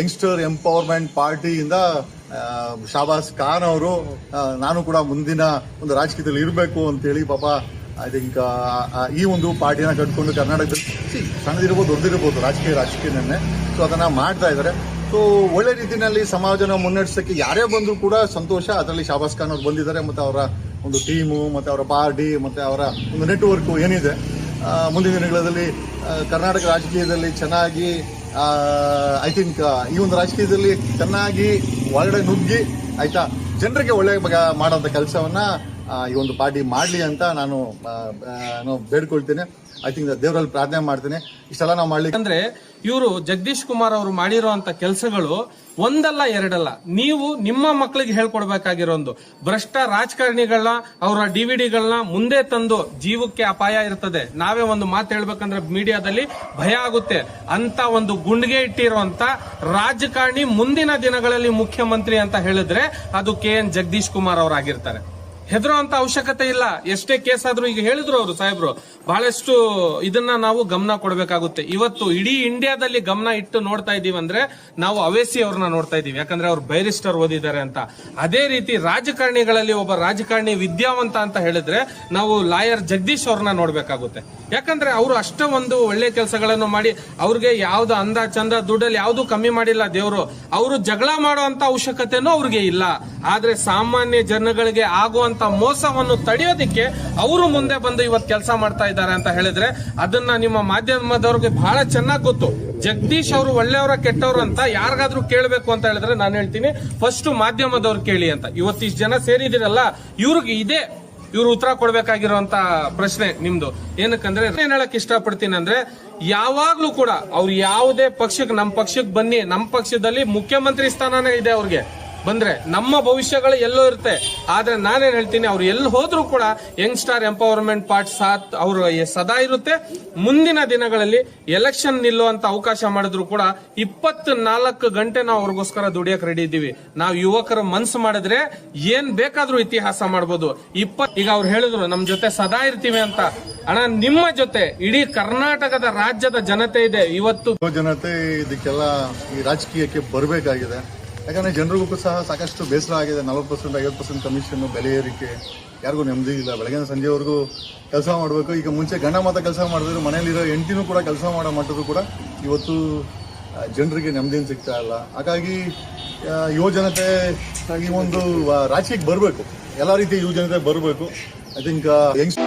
Youngster empowerment ಪಾರ್ಟಿಯಿಂದ ಶಾಬಾಸ್ ಖಾನ್ ಅವರು ನಾನು ಕೂಡ ಮುಂದಿನ ಒಂದು ರಾಜಕೀಯದಲ್ಲಿ ಇರಬೇಕು ಅಂತೇಳಿ ಪಾಪ ಐ ಥಿಂಕ್ ಈ ಒಂದು ಪಾರ್ಟಿನ ಕಟ್ಕೊಂಡು ಕರ್ನಾಟಕದಲ್ಲಿ ಸಣ್ಣದಿರ್ಬೋದು, ದೊಡ್ಡದಿರ್ಬೋದು, ರಾಜಕೀಯ ರಾಜಕೀಯನೇ ಸೊ ಅದನ್ನ ಮಾಡ್ತಾ ಇದ್ದಾರೆ. ಸೊ ಒಳ್ಳೆ ರೀತಿಯಲ್ಲಿ ಸಮಾಜನ ಮುನ್ನಡೆಸಕ್ಕೆ ಯಾರೇ ಬಂದರೂ ಕೂಡ ಸಂತೋಷ. ಅದರಲ್ಲಿ ಶಾಬಾಸ್ ಖಾನ್ ಅವ್ರು ಬಂದಿದ್ದಾರೆ, ಮತ್ತೆ ಅವರ ಒಂದು ಟೀಮು, ಮತ್ತೆ ಅವರ ಪಾರ್ಟಿ, ಮತ್ತೆ ಅವರ ಒಂದು ನೆಟ್ವರ್ಕ್ ಏನಿದೆ. ಮುಂದಿನ ದಿನಗಳಲ್ಲಿ ಕರ್ನಾಟಕ ರಾಜಕೀಯದಲ್ಲಿ ಚೆನ್ನಾಗಿ ಐ ಥಿಂಕ್ ಈ ಒಂದು ರಾಜಕೀಯದಲ್ಲಿ ಚೆನ್ನಾಗಿ ಒಳಗಡೆ ನುಗ್ಗಿ, ಆಯ್ತಾ, ಜನರಿಗೆ ಒಳ್ಳೆ ಮಾಡುವಂತ ಮಾಡೋಂಥ ಕೆಲಸವನ್ನ ಈ ಒಂದು ಪಾರ್ಟಿ ಮಾಡಲಿ ಅಂತ ನಾನು ನಾನು ಬೇಡ್ಕೊಳ್ತೇನೆ. ಐ ಥಿಂಕ್ ದೇವರಲ್ಲಿ ಪ್ರಾರ್ಥನೆ ಮಾಡ್ತೇನೆ. ಇಷ್ಟೆಲ್ಲ ನಾವು ಮಾಡ್ಲಿಕ್ಕೆ ಅಂದ್ರೆ ಇವರು ಜಗದೀಶ್ ಕುಮಾರ್ ಅವರು ಮಾಡಿರುವಂತ ಕೆಲಸಗಳು ಒಂದಲ್ಲ ಎರಡಲ್ಲ. ನೀವು ನಿಮ್ಮ ಮಕ್ಕಳಿಗೆ ಹೇಳ್ಕೊಡ್ಬೇಕಾಗಿರೋ ಒಂದು ಭ್ರಷ್ಟ ರಾಜಕಾರಣಿಗಳನ್ನ, ಅವರ ಡಿವಿಡಿಗಳನ್ನ ಮುಂದೆ ತಂದು ಜೀವಕ್ಕೆ ಅಪಾಯ ಇರ್ತದೆ. ನಾವೇ ಒಂದು ಮಾತು ಹೇಳ್ಬೇಕಂದ್ರೆ ಮೀಡಿಯಾದಲ್ಲಿ ಭಯ ಆಗುತ್ತೆ. ಅಂತ ಒಂದು ಗುಂಡಿಗೆ ಇಟ್ಟಿರುವಂತ ರಾಜಕಾರಣಿ ಮುಂದಿನ ದಿನಗಳಲ್ಲಿ ಮುಖ್ಯಮಂತ್ರಿ ಅಂತ ಹೇಳಿದ್ರೆ ಅದು ಕೆ ಎನ್ ಜಗದೀಶ್ ಕುಮಾರ್ ಅವರಾಗಿರ್ತಾರೆ. ಹೆದರುವಂತ ಅವಶ್ಯಕತೆ ಇಲ್ಲ. ಎಷ್ಟೇ ಕೇಸ್ ಆದ್ರೂ ಈಗ ಹೇಳಿದ್ರು ಅವರು ಸಾಹೇಬ್ರು, ಬಹಳಷ್ಟು ಇದನ್ನ ನಾವು ಗಮನ ಕೊಡಬೇಕಾಗುತ್ತೆ. ಇವತ್ತು ಇಡೀ ಇಂಡಿಯಾದಲ್ಲಿ ಗಮನ ಇಟ್ಟು ನೋಡ್ತಾ ಇದೀವಿ ಅಂದ್ರೆ ನಾವು ಅವೇಸಿ ಅವ್ರನ್ನ ನೋಡ್ತಾ ಇದೀವಿ. ಯಾಕಂದ್ರೆ ಅವ್ರು ಬೈರಿಸ್ಟರ್ ಓದಿದ್ದಾರೆ ಅಂತ. ಅದೇ ರೀತಿ ರಾಜಕಾರಣಿಗಳಲ್ಲಿ ಒಬ್ಬ ರಾಜಕಾರಣಿ ವಿದ್ಯಾವಂತ ಅಂತ ಹೇಳಿದ್ರೆ ನಾವು ಲಾಯರ್ ಜಗದೀಶ್ ಅವ್ರನ್ನ ನೋಡ್ಬೇಕಾಗುತ್ತೆ. ಯಾಕಂದ್ರೆ ಅವರು ಅಷ್ಟ ಒಂದು ಒಳ್ಳೆ ಕೆಲಸಗಳನ್ನು ಮಾಡಿ, ಅವ್ರಿಗೆ ಯಾವ್ದು ಅಂದ ಚಂದ ದುಡ್ಡಲ್ಲಿ ಯಾವ್ದು ಕಮ್ಮಿ ಮಾಡಿಲ್ಲ ದೇವರು. ಅವರು ಜಗಳ ಮಾಡುವಂತ ಅವಶ್ಯಕತೆನೂ ಅವ್ರಿಗೆ ಇಲ್ಲ. ಆದ್ರೆ ಸಾಮಾನ್ಯ ಜನಗಳಿಗೆ ಆಗುವಂತ ಮೋಸವನ್ನು ತಡೆಯೋದಿಕ್ಕೆ ಅವರು ಮುಂದೆ ಬಂದು ಇವತ್ತು ಕೆಲಸ ಮಾಡ್ತಾ ಇದ್ದಾರೆ ಅಂತ ಹೇಳಿದ್ರೆ, ಅದನ್ನ ನಿಮ್ಮ ಮಾಧ್ಯಮದವ್ರಿಗೆ ಬಹಳ ಚೆನ್ನಾಗಿ ಗೊತ್ತು. ಜಗದೀಶ್ ಅವರು ಒಳ್ಳೆಯವರ ಕೆಟ್ಟವ್ರು ಅಂತ ಯಾರಿಗಾದ್ರೂ ಕೇಳಬೇಕು ಅಂತ ಹೇಳಿದ್ರೆ ನಾನು ಹೇಳ್ತೀನಿ ಫಸ್ಟ್ ಮಾಧ್ಯಮದವ್ರು ಕೇಳಿ ಅಂತ. ಇವತ್ತಿಷ್ಟು ಜನ ಸೇರಿದಿರಲ್ಲ ಇವ್ರಿಗೆ ಇದೆ ಇವ್ರು ಉತ್ತರ ಕೊಡ್ಬೇಕಾಗಿರುವಂತ ಪ್ರಶ್ನೆ ನಿಮ್ದು. ಏನಕ್ಕಂದ್ರೆ, ಏನ್ ಹೇಳಕ್ ಇಷ್ಟಪಡ್ತೀನಿ ಅಂದ್ರೆ, ಯಾವಾಗ್ಲೂ ಕೂಡ ಅವ್ರು ಯಾವುದೇ ಪಕ್ಷಕ್ಕೆ ನಮ್ಮ ಪಕ್ಷಕ್ಕೆ ಬನ್ನಿ ನಮ್ಮ ಪಕ್ಷದಲ್ಲಿ ಮುಖ್ಯಮಂತ್ರಿ ಸ್ಥಾನನೇ ಇದೆ ಅವ್ರಿಗೆ. ಬಂದ್ರೆ ನಮ್ಮ ಭವಿಷ್ಯಗಳು ಎಲ್ಲೋ ಇರುತ್ತೆ. ಆದ್ರೆ ನಾನೇನ್ ಹೇಳ್ತೀನಿ, ಅವ್ರು ಎಲ್ಲಿ ಹೋದ್ರು ಕೂಡ ಯಂಗ್ ಸ್ಟಾರ್ ಎಂಪವರ್ಮೆಂಟ್ ಪಾರ್ಟ್ ಸಾತ್ ಅವರು ಸದಾ ಇರುತ್ತೆ. ಮುಂದಿನ ದಿನಗಳಲ್ಲಿ ಎಲೆಕ್ಷನ್ ನಿಲ್ಲುವಂತ ಅವಕಾಶ ಮಾಡಿದ್ರು ಕೂಡ ಇಪ್ಪತ್ನಾಲ್ಕು ಗಂಟೆ ನಾವು ಅವ್ರಿಗೋಸ್ಕರ ದುಡಿಯಕ್ ರೆಡಿ ಇದ್ದೀವಿ. ನಾವು ಯುವಕರ ಮನ್ಸು ಮಾಡಿದ್ರೆ ಏನ್ ಬೇಕಾದ್ರೂ ಇತಿಹಾಸ ಮಾಡ್ಬೋದು. ಇಪ್ಪತ್ ಈಗ ಅವ್ರು ಹೇಳಿದ್ರು, ನಮ್ ಜೊತೆ ಸದಾ ಇರ್ತೀವಿ ಅಂತ. ಅಣ್ಣ, ನಿಮ್ಮ ಜೊತೆ, ಇಡೀ ಕರ್ನಾಟಕದ ರಾಜ್ಯದ ಜನತೆ ಇದೆ. ಇವತ್ತು ಜನತೆ ಇದಕ್ಕೆಲ್ಲ ಈ ರಾಜಕೀಯಕ್ಕೆ ಬರಬೇಕಾಗಿದೆ. ಯಾಕಂದ್ರೆ ಜನರಿಗೂ ಸಹ ಸಾಕಷ್ಟು ಬೇಸರ ಆಗಿದೆ. ನಲ್ವತ್ತು ಪರ್ಸೆಂಟ್, ಐವತ್ತು ಪರ್ಸೆಂಟ್ ಕಮಿಷನ್ ಬೆಲೆ ಏರಿಕೆ, ಯಾರಿಗೂ ನೆಮ್ಮದಿ ಇಲ್ಲ. ಬೆಳಗಿನ ಸಂಜೆವರೆಗೂ ಕೆಲಸ ಮಾಡಬೇಕು. ಈಗ ಮುಂಚೆ ಗಂಡ ಮಾತ ಕೆಲಸ ಮಾಡಿದ್ರು ಮನೆಯಲ್ಲಿರೋ ಹೆಂಡತಿನೂ ಕೂಡ ಕೆಲಸ ಮಾಡೋ ಮಟ್ಟದ್ದು ಕೂಡ ಇವತ್ತು ಜನರಿಗೆ ನೆಮ್ಮದಿನ ಸಿಗ್ತಾ ಇಲ್ಲ. ಹಾಗಾಗಿ ಯುವಜನತೆ ಯುವ ಜನತೆ ಈ ಒಂದು ರಾಜಕೀಯಕ್ಕೆ ಬರಬೇಕು. ಎಲ್ಲ ರೀತಿಯ ಯುವಜನತೆ ಬರಬೇಕು. I think Young's